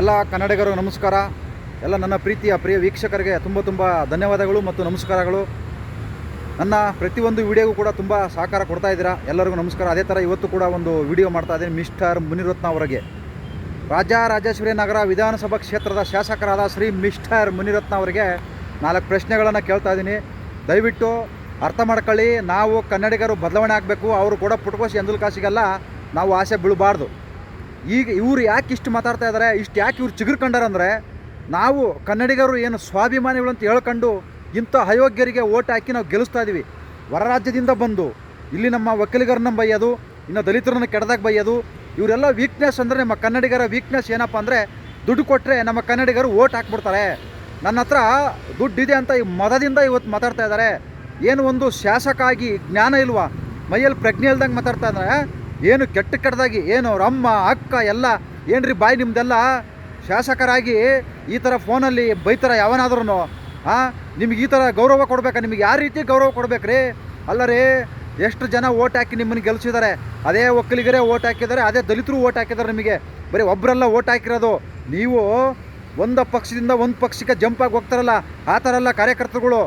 ಎಲ್ಲ ಕನ್ನಡಿಗರು ನಮಸ್ಕಾರ. ಎಲ್ಲ ನನ್ನ ಪ್ರೀತಿಯ ಪ್ರಿಯ ವೀಕ್ಷಕರಿಗೆ ತುಂಬ ತುಂಬ ಧನ್ಯವಾದಗಳು ಮತ್ತು ನಮಸ್ಕಾರಗಳು. ನನ್ನ ಪ್ರತಿಯೊಂದು ವಿಡಿಯೋಗೂ ಕೂಡ ತುಂಬ ಸಹಕಾರ ಕೊಡ್ತಾ ಇದ್ದೀರಾ? ಎಲ್ಲರಿಗೂ ನಮಸ್ಕಾರ. ಅದೇ ಥರ ಇವತ್ತು ಕೂಡ ಒಂದು ವಿಡಿಯೋ ಮಾಡ್ತಾ ಇದ್ದೀನಿ ಮಿಸ್ಟರ್ ಮುನಿರತ್ನ ಅವರಿಗೆ. ರಾಜ ರಾಜೇಶ್ವರಿ ನಗರ ವಿಧಾನಸಭಾ ಕ್ಷೇತ್ರದ ಶಾಸಕರಾದ ಶ್ರೀ ಮಿಸ್ಟರ್ ಮುನಿರತ್ನ ಅವರಿಗೆ ನಾಲ್ಕು ಪ್ರಶ್ನೆಗಳನ್ನು ಕೇಳ್ತಾ ಇದ್ದೀನಿ. ದಯವಿಟ್ಟು ಅರ್ಥ ಮಾಡ್ಕೊಳ್ಳಿ. ನಾವು ಕನ್ನಡಿಗರು ಬದಲಾವಣೆ ಆಗಬೇಕು. ಅವರು ಕೂಡ ಪುಟಕೋಶಿ ಎಂದಲ್ ಕಾಸಿಗೆಲ್ಲ ನಾವು ಆಸೆ ಬೀಳಬಾರ್ದು. ಈಗ ಇವ್ರು ಯಾಕೆ ಇಷ್ಟು ಮಾತಾಡ್ತಾ ಇದ್ದಾರೆ ಇಷ್ಟು ಯಾಕೆ ಇವ್ರು ಚಿಗುರ್ಕೊಂಡಾರಂದರೆ ನಾವು ಕನ್ನಡಿಗರು ಏನು ಸ್ವಾಭಿಮಾನಿಗಳು ಅಂತ ಹೇಳ್ಕೊಂಡು ಇಂಥ ಅಯೋಗ್ಯರಿಗೆ ಓಟ್ ಹಾಕಿ ನಾವು ಗೆಲ್ಲಿಸ್ತಾ ಇದ್ದೀವಿ ಹೊರ ರಾಜ್ಯದಿಂದ ಬಂದು ಇಲ್ಲಿ ನಮ್ಮ ಒಕ್ಕಲಿಗರನ್ನ ಬೈಯೋದು, ಇನ್ನು ದಲಿತರನ್ನ ಕೆಡ್ದಾಗ ಬೈಯೋದು, ಇವರೆಲ್ಲ ವೀಕ್ನೆಸ್ ಅಂದರೆ ನಮ್ಮ ಕನ್ನಡಿಗರ ವೀಕ್ನೆಸ್ ಏನಪ್ಪ ಅಂದರೆ ದುಡ್ಡು ಕೊಟ್ಟರೆ ನಮ್ಮ ಕನ್ನಡಿಗರು ಓಟ್ ಹಾಕ್ಬಿಡ್ತಾರೆ. ನನ್ನ ಹತ್ರ ದುಡ್ಡಿದೆ ಅಂತ ಈ ಮದದಿಂದ ಇವತ್ತು ಮಾತಾಡ್ತಾ ಇದ್ದಾರೆ ಏನು ಒಂದು ಶಾಸಕ ಆಗಿ ಜ್ಞಾನ ಇಲ್ವಾ? ಮೈಯಲ್ಲಿ ಪ್ರಜ್ಞೆ ಇಲ್ದಂಗೆ ಮಾತಾಡ್ತಾ ಇದ್ದಾರೆ ಏನು ಕೆಟ್ಟ ಕೆಟ್ಟದಾಗಿ, ಏನು ಅವ್ರ ಅಮ್ಮ, ಅಕ್ಕ, ಎಲ್ಲ, ಏನ್ರಿ ಬಾಯಿ ನಿಮ್ದೆಲ್ಲ? ಶಾಸಕರಾಗಿ ಈ ಥರ ಫೋನಲ್ಲಿ ಬೈತಾರ ಯಾವನಾದ್ರೂ ಹಾಂ ನಿಮ್ಗೆ ಈ ಥರ ಗೌರವ ಕೊಡ್ಬೇಕಾ? ನಿಮಗೆ ಯಾವ ರೀತಿ ಗೌರವ ಕೊಡ್ಬೇಕ್ರಿ? ಅಲ್ಲ ರೀ, ಎಷ್ಟು ಜನ ಓಟ್ ಹಾಕಿ ನಿಮ್ಮನ್ನು ಗೆಲ್ಸಿದ್ದಾರೆ ಅದೇ ಒಕ್ಕಲಿಗರೇ ಓಟ್ ಹಾಕಿದ್ದಾರೆ ಅದೇ ದಲಿತರು ಓಟ್ ಹಾಕಿದ್ದಾರೆ ನಿಮಗೆ. ಬರೀ ಒಬ್ಬರೆಲ್ಲ ಓಟ್ ಹಾಕಿರೋದು. ನೀವು ಒಂದು ಪಕ್ಷದಿಂದ ಒಂದು ಪಕ್ಷಕ್ಕೆ ಜಂಪ್ ಆಗಿ ಹೋಗ್ತಾರಲ್ಲ, ಆ ಥರ ಎಲ್ಲ ಕಾರ್ಯಕರ್ತರುಗಳು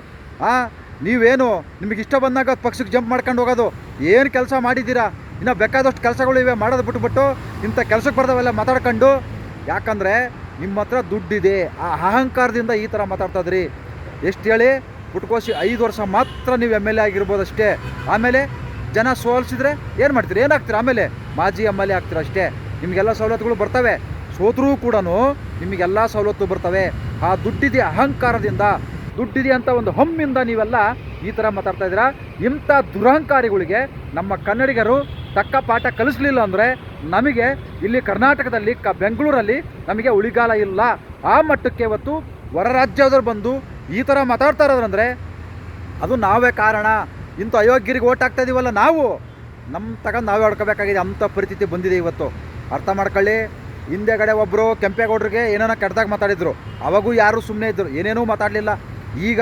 ಹಾಂ ನೀವೇನು ನಿಮಗೆ ಇಷ್ಟ ಬಂದಾಗ ಪಕ್ಷಕ್ಕೆ ಜಂಪ್ ಮಾಡ್ಕೊಂಡು ಹೋಗೋದು? ಏನು ಕೆಲಸ ಮಾಡಿದ್ದೀರಾ? ಇನ್ನು ಬೇಕಾದಷ್ಟು ಕೆಲಸಗಳು ಇವೆ, ಮಾಡೋದು ಬಿಟ್ಬಿಟ್ಟು ಇಂಥ ಕೆಲಸಕ್ಕೆ ಬರ್ದವೆಲ್ಲ ಮಾತಾಡ್ಕೊಂಡು, ಯಾಕಂದರೆ ನಿಮ್ಮ ಹತ್ರ ದುಡ್ಡಿದೆ, ಆ ಅಹಂಕಾರದಿಂದ ಈ ಥರ ಮಾತಾಡ್ತಾ ಇದ್ರಿ. ಎಷ್ಟು ಹೇಳಿ, ಪುಟ್ಕೋಸಿ ಐದು ವರ್ಷ ಮಾತ್ರ ನೀವು ಎಂ ಎಲ್ ಎ ಆಗಿರ್ಬೋದು ಅಷ್ಟೇ. ಆಮೇಲೆ ಜನ ಸೋಲಿಸಿದ್ರೆ ಏನು ಮಾಡ್ತೀರಿ? ಏನಾಗ್ತೀರಾ ಆಮೇಲೆ ಮಾಜಿ ಎಂ ಎಲ್ ಎ ಆಗ್ತೀರ ಅಷ್ಟೇ. ನಿಮಗೆಲ್ಲ ಸವಲತ್ತುಗಳು ಬರ್ತವೆ. ಸೋತ್ರೂ ಕೂಡ ನಿಮಗೆಲ್ಲ ಸವಲತ್ತು ಬರ್ತವೆ. ಆ ದುಡ್ಡಿದೆ ಅಹಂಕಾರದಿಂದ, ದುಡ್ಡಿದೆ ಅಂತ ಒಂದು ಹಮ್ಮಿಂದ ನೀವೆಲ್ಲ ಈ ಥರ ಮಾತಾಡ್ತಾ ಇದ್ದೀರಾ? ಇಂಥ ದುರಹಂಕಾರಿಗಳಿಗೆ ನಮ್ಮ ಕನ್ನಡಿಗರು ತಕ್ಕ ಪಾಠ ಕಲಿಸ್ಲಿಲ್ಲ ಅಂದರೆ ನಮಗೆ ಇಲ್ಲಿ ಕರ್ನಾಟಕದಲ್ಲಿ, ಕ ಬೆಂಗಳೂರಲ್ಲಿ ನಮಗೆ ಉಳಿಗಾಲ ಇಲ್ಲ. ಆ ಮಟ್ಟಕ್ಕೆ ಇವತ್ತು ಹೊರ ರಾಜ್ಯದವ್ರು ಬಂದು ಈ ಥರ ಮಾತಾಡ್ತಾ ಇರೋದ್ರಂದರೆ ಅದು ನಾವೇ ಕಾರಣ. ಇಂಥ ಅಯೋಗ್ಯರಿಗೆ ಓಟ್ ಇದೀವಲ್ಲ ನಾವು. ನಮ್ಮ ತಗೊಂಡು ನಾವೇ ಹೊಡ್ಕೋಬೇಕಾಗಿದೆ. ಅಂಥ ಪರಿಸ್ಥಿತಿ ಬಂದಿದೆ ಇವತ್ತು. ಅರ್ಥ ಮಾಡ್ಕೊಳ್ಳಿ. ಹಿಂದೆಗಡೆ ಒಬ್ಬರು ಕೆಂಪೇಗೌಡರಿಗೆ ಏನೇನೋ ಕೆಟ್ಟದಾಗ ಮಾತಾಡಿದ್ರು. ಅವಾಗೂ ಯಾರು ಸುಮ್ಮನೆ ಇದ್ದರು ಏನೇನೂ ಮಾತಾಡಲಿಲ್ಲ. ಈಗ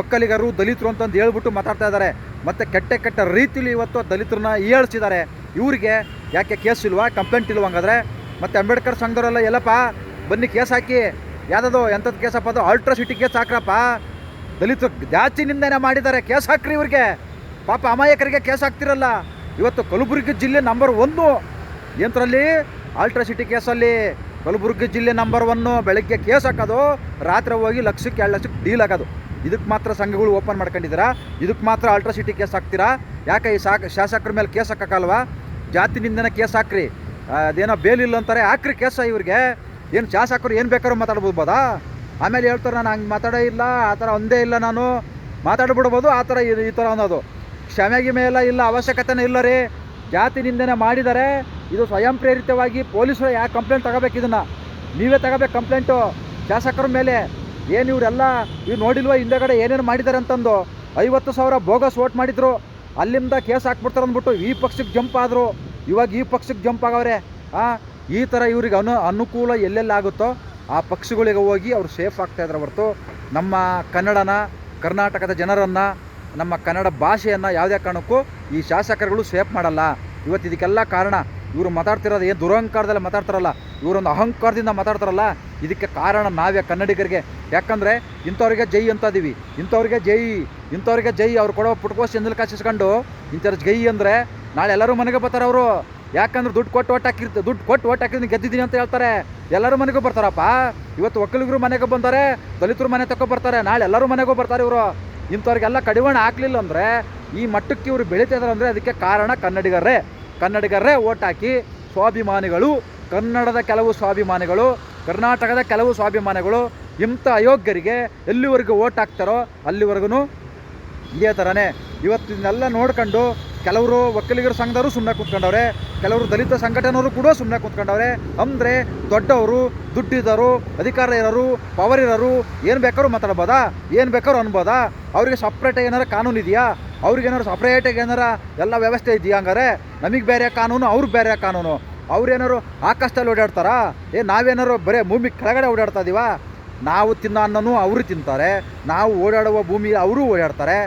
ಒಕ್ಕಲಿಗರು, ದಲಿತರು ಅಂತಂದು ಹೇಳ್ಬಿಟ್ಟು ಮಾತಾಡ್ತಾ ಇದ್ದಾರೆ. ಮತ್ತು ಕೆಟ್ಟ ಕೆಟ್ಟ ರೀತಿಲಿ ಇವತ್ತು ದಲಿತರನ್ನ ಏಳ್ಸಿದ್ದಾರೆ ಇವರಿಗೆ ಯಾಕೆ ಕೇಸ್ ಇಲ್ವಾ? ಕಂಪ್ಲೇಂಟ್ ಇಲ್ವಾ ಹಂಗಾದ್ರೆ? ಮತ್ತು ಅಂಬೇಡ್ಕರ್ ಸಂಘದವರೆಲ್ಲ ಎಲ್ಲಪ್ಪ, ಬನ್ನಿ ಕೇಸ್ ಹಾಕಿ. ಯಾವುದದು ಎಂಥದ್ದು ಕೇಸಪ್ಪ ಅದು ಅಲ್ಟ್ರಾಸಿಟಿ ಕೇಸ್ ಹಾಕ್ರಪ್ಪ. ದಲಿತರು ನಿಂದನೆ ಮಾಡಿದ್ದಾರೆ, ಕೇಸ್ ಹಾಕ್ರಿ ಇವ್ರಿಗೆ. ಪಾಪ ಅಮಾಯಕರಿಗೆ ಕೇಸ್ ಹಾಕ್ತಿರಲ್ಲ. ಇವತ್ತು ಕಲಬುರಗಿ ಜಿಲ್ಲೆ ನಂಬರ್ ಒಂದು. ಎಂತರಲ್ಲಿ ಅಲ್ಟ್ರಾಸಿಟಿ ಕೇಸಲ್ಲಿ ಕಲಬುರಗಿ ಜಿಲ್ಲೆ ನಂಬರ್ ಒನ್ನು ಬೆಳಗ್ಗೆ ಕೇಸ್ ಹಾಕೋದು, ರಾತ್ರಿ ಹೋಗಿ ಲಕ್ಷಕ್ಕೆ ಎರಡು ಲಕ್ಷಕ್ಕೆ ಡೀಲ್ ಹಾಕೋದು. ಇದಕ್ಕೆ ಮಾತ್ರ ಸಂಘಗಳು ಓಪನ್ ಮಾಡ್ಕೊಂಡಿದ್ದೀರಾ? ಇದಕ್ಕೆ ಮಾತ್ರ ಅಲ್ಟ್ರಾಸಿಟಿ ಕೇಸ್ ಹಾಕ್ತೀರಾ? ಯಾಕೆ ಈ ಸಾಕ್ ಶಾಸಕರ ಮೇಲೆ ಕೇಸ್ ಹಾಕೋಕ್ಕಲ್ವಾ ಜಾತಿ ನಿಂದನೇ ಕೇಸ್ ಹಾಕ್ರಿ. ಅದೇನೋ ಬೇಲ್ ಇಲ್ಲ ಅಂತಾರೆ, ಹಾಕ್ರಿ ಕೇಸ ಇವ್ರಿಗೆ. ಏನು ಶಾಸಕರು ಏನು ಬೇಕಾದ್ರೂ ಮಾತಾಡ್ಬೋದಾ? ಆಮೇಲೆ ಹೇಳ್ತಾರೆ ನಾನು ಹಂಗೆ ಮಾತಾಡೇ ಇಲ್ಲ, ಆ ಥರ ಒಂದೇ ಇಲ್ಲ ನಾನು. ಮಾತಾಡ್ಬಿಡ್ಬೋದು, ಆ ಥರ ಇದು ಈ ಥರ ಅನ್ನೋದು. ಕ್ಷಮೆ ಗಿಮೆ ಎಲ್ಲ ಇಲ್ಲ, ಅವಶ್ಯಕತೆನೇ ಇಲ್ಲ ರೀ. ಜಾತಿ ನಿಂದನೆ ಮಾಡಿದ್ದಾರೆ ಇದು ಸ್ವಯಂ ಪ್ರೇರಿತವಾಗಿ ಪೊಲೀಸರು ಯಾಕೆ ಕಂಪ್ಲೇಂಟ್ ತಗೋಬೇಕು ಇದನ್ನು? ನೀವೇ ತಗೋಬೇಕು ಕಂಪ್ಲೇಂಟು ಶಾಸಕರ ಮೇಲೆ ಏನು ಇವರೆಲ್ಲ ಇವ್ರು ನೋಡಿಲ್ವ ಹಿಂದೆಗಡೆ ಏನೇನು ಮಾಡಿದ್ದಾರೆ ಅಂತಂದು? ಐವತ್ತು ಸಾವಿರ ಬೋಗಸ್ ಓಟ್ ಮಾಡಿದ್ರು. ಅಲ್ಲಿಂದ ಕೇಸ್ ಹಾಕ್ಬಿಡ್ತಾರೆ ಅಂದ್ಬಿಟ್ಟು ಈ ಪಕ್ಷಕ್ಕೆ ಜಂಪ್ ಆದರು. ಇವಾಗ ಈ ಪಕ್ಷಕ್ಕೆ ಜಂಪ್ ಆಗವ್ರೆ. ಆ, ಈ ಥರ ಇವ್ರಿಗೆ ಅನು, ಅನುಕೂಲ ಎಲ್ಲೆಲ್ಲಾಗುತ್ತೋ ಆ ಪಕ್ಷಗಳಿಗೆ ಹೋಗಿ ಅವ್ರು ಸೇಫ್ ಆಗ್ತಾ ಇದ್ದಾರೆ ಹೊರತು. ನಮ್ಮ ಕನ್ನಡನ, ಕರ್ನಾಟಕದ ಜನರನ್ನು, ನಮ್ಮ ಕನ್ನಡ ಭಾಷೆಯನ್ನು ಯಾವುದೇ ಕಾರಣಕ್ಕೂ ಈ ಶಾಸಕರುಗಳು ಸೇಫ್ ಮಾಡಲ್ಲ. ಇವತ್ತು ಇದಕ್ಕೆಲ್ಲ ಕಾರಣ. ಇವರು ಮಾತಾಡ್ತಿರೋದು ಏನು ದುರಹಂಕಾರದಲ್ಲಿ ಮಾತಾಡ್ತಾರಲ್ಲ, ಇವರೊಂದು ಅಹಂಕಾರದಿಂದ ಮಾತಾಡ್ತಾರಲ್ಲ ಇದಕ್ಕೆ ಕಾರಣ ನಾವೇ ಕನ್ನಡಿಗರಿಗೆ. ಯಾಕಂದರೆ ಇಂಥವ್ರಿಗೆ ಜೈ ಅಂತ ಇದ್ದೀವಿ ಇಂಥವ್ರಿಗೆ ಜೈ ಇಂಥವ್ರಿಗೆ ಜೈ, ಅವ್ರು ಕೊಡೋ ಪುಟ್ಕೋಸ್ ಎಂದಲು ಕಾಸಿಸ್ಕೊಂಡು ಇಂಥವ್ರ ಜೈ ಅಂದರೆ ನಾಳೆ ಎಲ್ಲರೂ ಮನೆಗೆ ಬರ್ತಾರೆ ಅವರು. ಯಾಕಂದ್ರೆ ದುಡ್ಡು ಕೊಟ್ಟು ಒಟ್ಟು ಹಾಕಿರ್ತ ದುಡ್ಡು ಕೊಟ್ಟು ಒಟ್ಟು ಹಾಕಿದ್ರೆ ಗೆದ್ದಿದ್ದೀನಿ ಅಂತ ಹೇಳ್ತಾರೆ. ಎಲ್ಲರೂ ಮನೆಗೂ ಬರ್ತಾರಪ್ಪ. ಇವತ್ತು ಒಕ್ಕಲಿಗರು ಮನೆಗೆ ಬಂದರೆ, ದಲಿತರು ಮನೆ ತಗೊ ಬರ್ತಾರೆ, ನಾಳೆ ಎಲ್ಲರೂ ಮನೆಗೂ ಬರ್ತಾರೆ ಇವರು. ಇಂಥವ್ರಿಗೆಲ್ಲ ಕಡಿವಾಣ ಹಾಕ್ಲಿಲ್ಲ ಅಂದರೆ ಈ ಮಟ್ಟಕ್ಕೆ ಇವರು ಬೆಳೀತಿದ್ದಾರೆ ಅಂದರೆ ಅದಕ್ಕೆ ಕಾರಣ ಕನ್ನಡಿಗರೇ. ಕನ್ನಡಿಗರೇ ಓಟ್ ಹಾಕಿ ಸ್ವಾಭಿಮಾನಿಗಳು, ಕನ್ನಡದ ಕೆಲವು ಸ್ವಾಭಿಮಾನಿಗಳು ಕರ್ನಾಟಕದ ಕೆಲವು ಸ್ವಾಭಿಮಾನಿಗಳು ಇಂಥ ಅಯೋಗ್ಯರಿಗೆ ಎಲ್ಲಿವರೆಗೂ ಓಟ್ ಹಾಕ್ತಾರೋ ಅಲ್ಲಿವರೆಗೂ ಇದೇ ಥರನೇ. ಇವತ್ತು ಇದನ್ನೆಲ್ಲ ನೋಡ್ಕೊಂಡು ಕೆಲವರು ಒಕ್ಕಲಿಗರ ಸಂಘದವರು ಸುಮ್ಮನೆ ಕೂತ್ಕೊಂಡವ್ರೆ, ಕೆಲವರು ದಲಿತ ಸಂಘಟನೆಯವರು ಕೂಡ ಸುಮ್ಮನೆ ಕೂತ್ಕೊಂಡವ್ರೆ. ಅಂದರೆ ದೊಡ್ಡವರು ದುಡ್ಡಿದ್ದವರು ಅಧಿಕಾರ ಇರೋರು ಪವರ್ ಇರೋರು ಏನು ಬೇಕಾದ್ರೂ ಮಾತಾಡ್ಬೋದಾ? ಏನು ಬೇಕಾದ್ರೂ ಅನ್ಬೋದಾ? ಅವರಿಗೆ ಸಪ್ರೇಟಾಗಿ ಏನಾರು ಕಾನೂನು ಇದೆಯಾ? ಅವ್ರಿಗೆ ಏನಾರು ಸಪ್ರೇಟಾಗಿ ಏನಾರ ಎಲ್ಲ ವ್ಯವಸ್ಥೆ ಇದೆಯಾ ಹಂಗಾರೆ? ನಮಗೆ ಬೇರೆ ಕಾನೂನು, ಅವ್ರಿಗೆ ಬೇರೆ ಕಾನೂನು. ಅವ್ರೇನಾರು ಆಕಾಶದಲ್ಲಿ ಓಡಾಡ್ತಾರಾ? ಏ ನಾವೇನಾರು ಬರೀ ಭೂಮಿ ಕೆಳಗಡೆ ಓಡಾಡ್ತಾ ಇದೀವ? ನಾವು ತಿನ್ನೋ ಅನ್ನನೂ ಅವರು ತಿಂತಾರೆ, ನಾವು ಓಡಾಡುವ ಭೂಮಿ ಅವರು ಓಡಾಡ್ತಾರೆ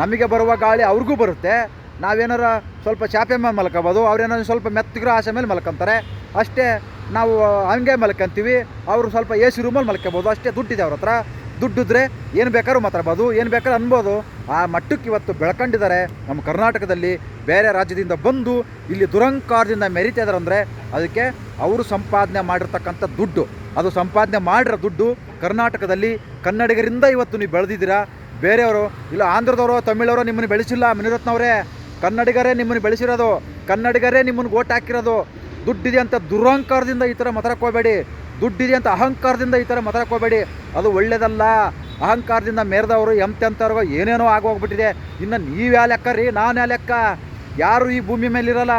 ನಮಗೆ ಬರುವ ಗಾಳಿ ಅವ್ರಿಗೂ ಬರುತ್ತೆ. ನಾವೇನಾರ ಸ್ವಲ್ಪ ಚಾಪೆ ಮೇಲೆ ಮಲ್ಕೋಬೋದು, ಅವ್ರೇನಾದ್ರು ಸ್ವಲ್ಪ ಮೆತ್ತಗಿರೋ ಆಸೆ ಮೇಲೆ ಮಲ್ಕೊಂತಾರೆ. ಅಷ್ಟೇ ನಾವು ಹಂಗೆ ಮಲ್ಕೊಂತೀವಿ, ಅವರು ಸ್ವಲ್ಪ ಎ ಸಿ ರೂಮಲ್ಲಿ ಮಲ್ಕೋಬೋದು, ಅಷ್ಟೇ ದುಡ್ಡಿದೆ ಅವ್ರ ಹತ್ರ. ದುಡ್ಡಿದ್ರೆ ಏನು ಬೇಕಾದ್ರೂ ಮಾತಾಡ್ಬೋದು, ಏನು ಬೇಕಾದ್ರೂ ಅನ್ಬೋದು. ಆ ಮಟ್ಟಕ್ಕೆ ಇವತ್ತು ಬೆಳ್ಕೊಂಡಿದ್ದಾರೆ ನಮ್ಮ ಕರ್ನಾಟಕದಲ್ಲಿ ಬೇರೆ ರಾಜ್ಯದಿಂದ ಬಂದು ಇಲ್ಲಿ ದುರಂಕಾರದಿಂದ ಮೆರಿತಾ ಇದ್ದಾರೆ ಅಂದರೆ ಅದಕ್ಕೆ ಅವರು ಸಂಪಾದನೆ ಮಾಡಿರ್ತಕ್ಕಂಥ ದುಡ್ಡು. ಅದು ಸಂಪಾದನೆ ಮಾಡಿರೋ ದುಡ್ಡು ಕರ್ನಾಟಕದಲ್ಲಿ ಕನ್ನಡಿಗರಿಂದ ಇವತ್ತು ನೀವು ಬೆಳೆದಿದ್ದೀರಾ. ಬೇರೆಯವರು, ಇಲ್ಲ ಆಂಧ್ರದವರು, ತಮಿಳವರು ನಿಮ್ಮನ್ನು ಬೆಳೆಸಿಲ್ಲ ಮುನಿರತ್ನವರೇ ಕನ್ನಡಿಗರೇ ನಿಮ್ಮನ್ನು ಬೆಳೆಸಿರೋದು, ಕನ್ನಡಿಗರೇ ನಿಮ್ಮನ್ನು ಓಟ್ ಹಾಕಿರೋದು. ದುಡ್ಡಿದೆ ಅಂತ ದುರಂಕಾರದಿಂದ ಈ ಥರ ಮಾತಾಡಕ್ಕೆ ದುಡ್ಡಿದೆ ಅಂತ ಅಹಂಕಾರದಿಂದ ಈ ಥರ ಮಾತಾಡ್ಕೋಬೇಡಿ. ಅದು ಒಳ್ಳೆಯದಲ್ಲ ಅಹಂಕಾರದಿಂದ ಮೇರೆದವರು ಎಂತೆಂಥವ್ರಿಗೋ ಏನೇನೋ ಆಗೋಗ್ಬಿಟ್ಟಿದೆ. ಇನ್ನು ನೀವು ಯಾವ ಲೆಕ್ಕ ರೀ? ನಾನು ಯಾವ ಲೆಕ್ಕ? ಯಾರು ಈ ಭೂಮಿ ಮೇಲಿರಲ್ಲ?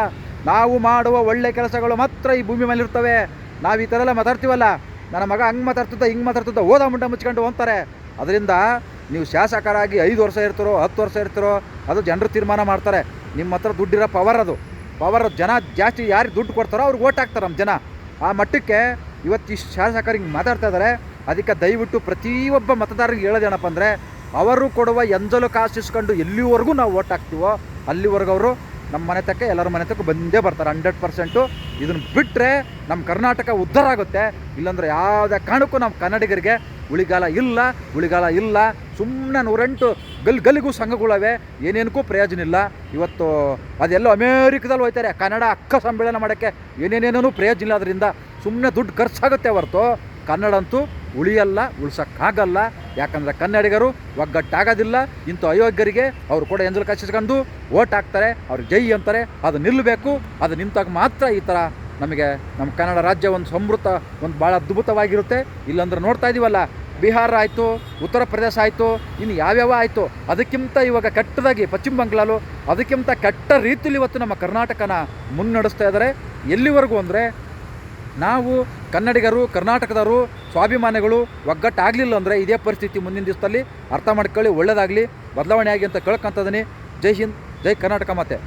ನಾವು ಮಾಡುವ ಒಳ್ಳೆ ಕೆಲಸಗಳು ಮಾತ್ರ ಈ ಭೂಮಿ ಮೇಲೆ ಇರ್ತವೆ ನಾವು ಈ ಥರ ಎಲ್ಲ ಮಾತಾಡ್ತೀವಲ್ಲ? ನನ್ನ ಮಗ ಹಂಗೆ ಮಾತಾಡ್ತಿದ್ದ, ಹಿಂಗೆ ಮಾತಾಡ್ತಿದ್ದ ಓದ ಮುಂಡ ಮುಚ್ಕೊಂಡು ಹೋಗ್ತಾರೆ. ಅದರಿಂದ ನೀವು ಶಾಸಕರಾಗಿ ಐದು ವರ್ಷ ಇರ್ತಾರೋ, ಹತ್ತು ವರ್ಷ ಇರ್ತಾರೋ, ಅದು ಜನರು ತೀರ್ಮಾನ ಮಾಡ್ತಾರೆ. ನಿಮ್ಮ ಹತ್ರ ದುಡ್ಡಿರೋ ಪವರ್ ಅದು. ಪವರ್ ಜನ ಜಾಸ್ತಿ ಯಾರು ದುಡ್ಡು ಕೊಡ್ತಾರೋ ಅವ್ರಿಗೆ ಓಟ್ ಹಾಕ್ತಾರೆ ನಮ್ಮ ಜನ. ಆ ಮಟ್ಟಕ್ಕೆ ಇವತ್ತು ಈ ಶಾಸಕರು ಹಿಂಗೆ ಮಾತಾಡ್ತಾ ಇದ್ದಾರೆ ಅದಕ್ಕೆ ದಯವಿಟ್ಟು ಪ್ರತಿಯೊಬ್ಬ ಮತದಾರರಿಗೆ ಹೇಳೋದೇನಪ್ಪ ಅಂದರೆ, ಅವರು ಕೊಡುವ ಎಂಜಲು ಕಾಸಿಸ್ಕೊಂಡು ಎಲ್ಲಿವರೆಗೂ ನಾವು ಓಟ್ ಹಾಕ್ತೀವೋ ಅಲ್ಲಿವರೆಗೂ ಅವರು ನಮ್ಮ ಮನೆ ತಕ್ಕ ಎಲ್ಲರ ಮನೆ ತಕ್ಕ ಬಂದೇ ಬರ್ತಾರೆ ಹಂಡ್ರೆಡ್ ಪರ್ಸೆಂಟು ಇದನ್ನು ಬಿಟ್ಟರೆ ನಮ್ಮ ಕರ್ನಾಟಕ ಉದ್ಧಾರ ಆಗುತ್ತೆ. ಇಲ್ಲಾಂದ್ರೆ ಯಾವುದೇ ಕಾರಣಕ್ಕೂ ನಮ್ಮ ಕನ್ನಡಿಗರಿಗೆ ಉಳಿಗಾಲ ಇಲ್ಲ ಉಳಿಗಾಲ ಇಲ್ಲ. ಸುಮ್ಮನೆ ನೂರೆಂಟು ಗಲ್ ಗಲ್ಲಿಗೂ ಸಂಘಗಳವೆ, ಏನೇನಕ್ಕೂ ಪ್ರಯೋಜನ ಇಲ್ಲ. ಇವತ್ತು ಅದೆಲ್ಲೋ ಅಮೇರಿಕದಲ್ಲಿ ಹೋಯ್ತಾರೆ. ಕನ್ನಡ ಅಕ್ಕ ಸಮ್ಮೇಳನ ಮಾಡೋಕ್ಕೆ ಏನೇನೇನೂ ಪ್ರಯೋಜನ ಇಲ್ಲ. ಅದರಿಂದ ಸುಮ್ಮನೆ ದುಡ್ಡು ಖರ್ಚಾಗುತ್ತೆ ಹೊರತು. ಕನ್ನಡ ಅಂತೂ ಉಳಿಯಲ್ಲ, ಉಳ್ಸೋಕ್ಕಾಗಲ್ಲ. ಯಾಕಂದರೆ ಕನ್ನಡಿಗರು ಒಗ್ಗಟ್ಟಾಗೋದಿಲ್ಲ. ಇಂಥ ಅಯೋಗ್ಯರಿಗೆ ಅವರು ಕೂಡ ಎಂಜಲು ಕಚ್ಚಿಸ್ಕೊಂಡು ಓಟ್ ಹಾಕ್ತಾರೆ, ಅವ್ರು ಜೈ ಅಂತಾರೆ, ಅದು ನಿಲ್ಲಬೇಕು. ಅದು ನಿಂತಾಗ ಮಾತ್ರ ಈ ಥರ ನಮಗೆ ನಮ್ಮ ಕನ್ನಡ ರಾಜ್ಯ ಒಂದು ಸಮೃದ್ಧ, ಒಂದು ಭಾಳ ಅದ್ಭುತವಾಗಿರುತ್ತೆ. ಇಲ್ಲಾಂದ್ರೆ ನೋಡ್ತಾ ಇದ್ದೀವಲ್ಲ ಬಿಹಾರ ಆಯಿತು, ಉತ್ತರ ಪ್ರದೇಶ ಆಯಿತು, ಇನ್ನು ಯಾವ್ಯಾವ ಆಯಿತು? ಅದಕ್ಕಿಂತ ಇವಾಗ ಕೆಟ್ಟದಾಗಿ ಪಶ್ಚಿಮ ಬಂಗಾಳು ಅದಕ್ಕಿಂತ ಕೆಟ್ಟ ರೀತಿಯಲ್ಲಿ ಇವತ್ತು ನಮ್ಮ ಕರ್ನಾಟಕನ ಮುನ್ನಡೆಸ್ತಾ ಇದ್ದಾರೆ. ಎಲ್ಲಿವರೆಗೂ ಅಂದರೆ ನಾವು ಕನ್ನಡಿಗರು, ಕರ್ನಾಟಕದವರು, ಸ್ವಾಭಿಮಾನಿಗಳು ಒಗ್ಗಟ್ಟಾಗಲಿಲ್ಲ ಅಂದರೆ ಇದೇ ಪರಿಸ್ಥಿತಿ ಮುಂದಿನ ದಿವಸದಲ್ಲಿ ಅರ್ಥ ಮಾಡ್ಕೊಳ್ಳಿ ಒಳ್ಳೆಯದಾಗಲಿ ಬದಲಾವಣೆ ಆಗಿ ಅಂತ ಕೇಳ್ಕೊಂತದೀನಿ. ಜೈ ಹಿಂದ್, ಜೈ ಕರ್ನಾಟಕ ಮಾತೆ.